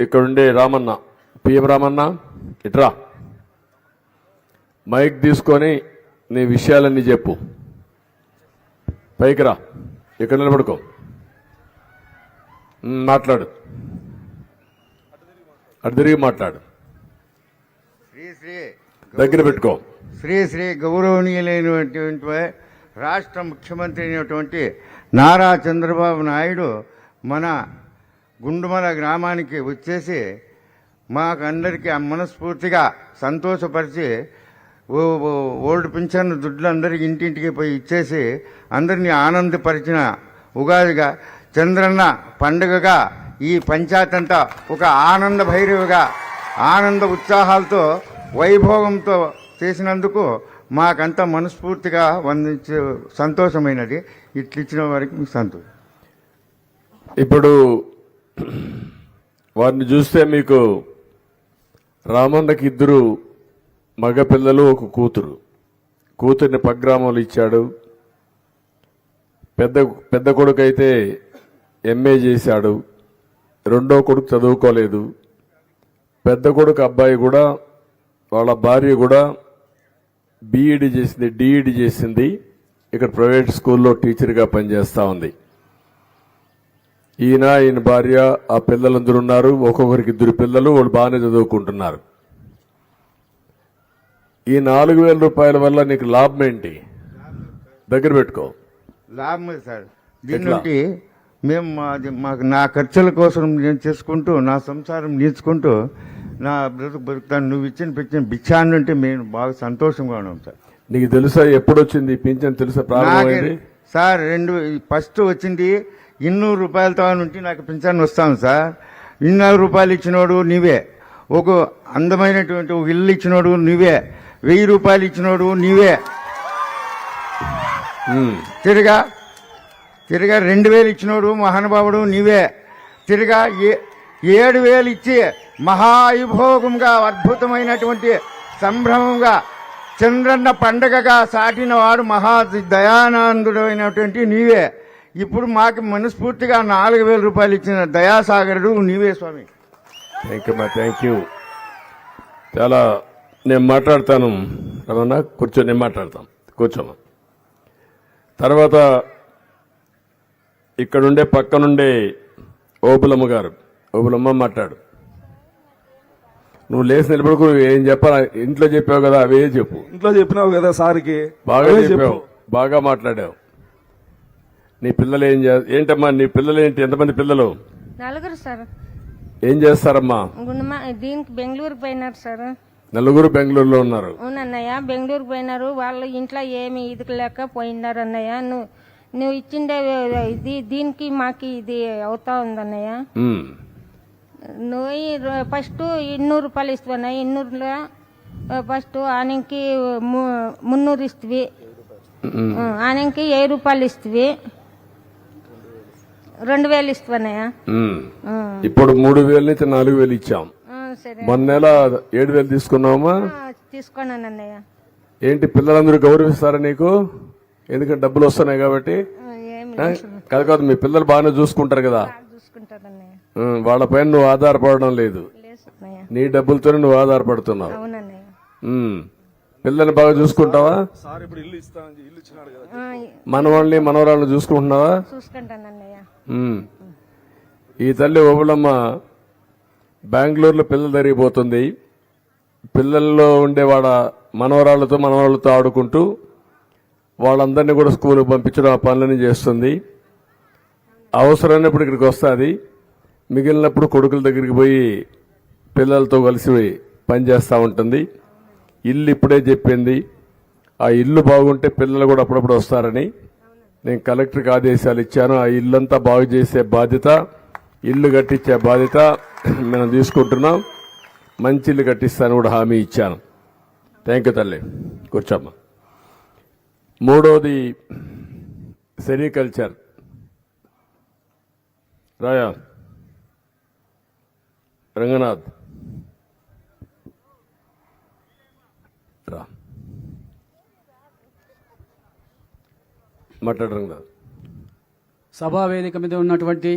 ఇక్కడుండే రామన్న పిఎం రామన్న ఇట్రా. మైక్ తీసుకొని నీ విషయాలన్నీ చెప్పు. పైకి రా. ఇక్కడ నిలబడుకో. మాట్లాడు. అటు తిరిగి మాట్లాడు. శ్రీ శ్రీ దగ్గర పెట్టుకో. శ్రీ శ్రీ గౌరవనీయులైనటువంటి రాష్ట్ర ముఖ్యమంత్రి అయినటువంటి నారా చంద్రబాబు నాయుడు మన గుండుమల గ్రామానికి వచ్చేసి మాకందరికీ మనస్ఫూర్తిగా సంతోషపరిచి ఓల్డ్ పింఛన్ దుడ్లు అందరికి ఇంటింటికి పోయి ఇచ్చేసి అందరినీ ఆనందపరిచిన ఉగాదిగా చంద్రన్న పండుగగా ఈ పంచాయత్ అంతా ఒక ఆనంద భైరవిగా ఆనంద ఉత్సాహాలతో వైభోగంతో చేసినందుకు మాకంతా మనస్ఫూర్తిగా వందించే సంతోషమైనది. ఇట్లిచ్చిన వారికి మీకు సంతోషం. ఇప్పుడు వారిని చూస్తే మీకు రామన్నకి ఇద్దరు మగపిల్లలు ఒక కూతురు. కూతుర్ని పగ్రామంలో ఇచ్చాడు. పెద్ద పెద్ద కొడుకు అయితే ఎంఏ చేశాడు. రెండో కొడుకు చదువుకోలేదు. పెద్ద కొడుకు అబ్బాయి కూడా వాళ్ళ భార్య కూడా బీఈడి చేసింది డిఈడి చేసింది. ఇక్కడ ప్రైవేట్ స్కూల్లో టీచర్గా పనిచేస్తూ ఉంది. ఈయన ఈయన భార్య ఆ పిల్లలందరూ ఉన్నారు. ఒక్కొక్కరికి ఇద్దరు పిల్లలు వాళ్ళు బాగానే చదువుకుంటున్నారు. ఈ నాలుగు వేల రూపాయల వల్ల నీకు లాభం ఏంటి? దగ్గర పెట్టుకో. లాభం ఉంది సార్. దీని ఎట్లా? నుండి మేము మాది మాకు నా ఖర్చుల కోసం నేను చేసుకుంటూ నా సంసారం నేర్చుకుంటూ నా బ్రతుకు బతుకుతాను. నువ్వు ఇచ్చిన పెంచిన భిక్షాన్ని అంటే మేము బాగా సంతోషంగా ఉన్నాం సార్. నీకు తెలుసా ఎప్పుడు వచ్చింది పింఛన్? తెలుసా సార్ రెండు ఫస్ట్ వచ్చింది ఇన్నూరు రూపాయలతో నుండి నాకు పింఛన్ వస్తాను సార్. ఇన్నూరు రూపాయలు ఇచ్చినోడు నీవే. ఒక అందమైనటువంటి ఒక ఇల్లు ఇచ్చినోడు నీవే. వెయ్యి రూపాయలు ఇచ్చినోడు నీవే. తిరగా తిరగా రెండు వేలు ఇచ్చినోడు మహానుభావుడు నీవే. తిరగా ఏ- ఏడు వేలు ఇచ్చి మహాయుభోగంగా అద్భుతమైనటువంటి సంభ్రమంగా చంద్రన్న పండగగా సాటిన వాడు మహా దయానందుడు అయినటువంటి నీవే. ఇప్పుడు మాకు మనస్ఫూర్తిగా నాలుగు వేల రూపాయలు ఇచ్చిన దయాసాగరుడు నీవే స్వామి. థ్యాంక్ యూ మా థ్యాంక్ యూ చాలా నేను మాట్లాడతాను రమణ కూర్చో నేను మాట్లాడతాం కూర్చోమా. తర్వాత ఇక్కడుండే పక్కనుండే ఓబులమ్మ గారు ఓబులమ్మ మాట్లాడు. నువ్వు లేచి నిలబడుకు ఏం చెప్పాలి? ఇంట్లో చెప్పావు కదా అవే చెప్పు. ఇంట్లో చెప్పినావు కదా సార్కి. బాగా చెప్పావు. బాగా మాట్లాడావు. నీ పిల్లలు ఏం చే ఏంటమ్మా నీ పిల్లలు ఏంటి ఎంతమంది పిల్లలు? నలుగురు సార్. ఏం చేస్తారమ్మా? దీనికి బెంగళూరుకి పోయినారు సార్. నలుగురు బెంగళూరులో ఉన్నారు. అవునన్నయ్య బెంగళూరుకి పోయినారు. వాళ్ళు ఇంట్లో ఏమి ఇది లేక పోయినారు అన్నయ్య. నువ్వు నువ్వు ఇచ్చిండే ఇది దీనికి మాకు ఇది అవుతా ఉందన్నయ్య. నువ్వు ఫస్ట్ ఇన్నూరు రూపాయలు ఇస్తావన్నయ్య ఇన్నూరులో ఫస్ట్ ఆనంకి మున్నూరు ఇస్తవి. ఆనంకి వెయ్యి రూపాయలు ఇస్తవి. రెండు వేలు ఇస్తావన్నయ్య. ఉమ్. ఇప్పుడు మూడు వేల నుంచి నాలుగు వేలు ఇచ్చాం. సరే. మొన్న నెల ఏడు వేలు తీసుకున్నావమ్మా? తీసుకున్నాను అన్నయ్య. ఏంటి పిల్లలందరూ గౌరవిస్తారా నీకు? ఎందుకంటే డబ్బులు వస్తున్నాయి కాబట్టి? కాదు కాదు మీ పిల్లలు బాగానే చూసుకుంటారు కదా. ఉమ్, వాళ్ళపైన నువ్వు ఆధారపడడం లేదు. నీ డబ్బులతోనే నువ్వు ఆధారపడుతున్నావు. పిల్లల్ని బాగా చూసుకుంటావా? సార్ ఇప్పుడు ఇల్లు ఇస్తానని ఇల్లు ఇచ్చినాడు కదా. ఆ, మనవాళ్ళని మనవరాళ్ళని చూసుకుంటున్నావా. ఈ తల్లి ఓబులమ్మ బెంగళూరులో పిల్లలు జరిగిపోతుంది పిల్లల్లో ఉండే వాళ్ళ మనవరాళ్ళతో ఆడుకుంటూ వాళ్ళందరినీ కూడా స్కూల్కి పంపించడం ఆ పనులని చేస్తుంది. అవసరమైనప్పుడు ఇక్కడికి వస్తుంది. మిగిలినప్పుడు కొడుకుల దగ్గరికి పోయి పిల్లలతో కలిసి పనిచేస్తూ ఉంటుంది. ఇల్లు ఇప్పుడే చెప్పింది. ఆ ఇల్లు బాగుంటే పిల్లలు కూడా అప్పుడప్పుడు వస్తారని. నేను కలెక్టర్కి ఆదేశాలు ఇచ్చాను. ఆ ఇల్లంతా బాగు చేసే బాధ్యత ఇల్లు కట్టించే బాధ్యత మనం తీసుకుంటున్నాం. మంచి ఇల్లు కట్టిస్తాను కూడా హామీ ఇచ్చాను. థ్యాంక్ యూ తల్లి. కూర్చోమ్మా. మూడోది సెరికల్చర్. రాయా. రంగనాథ్. రా. మాట్లాడు సభా వేదిక మీద ఉన్నటువంటి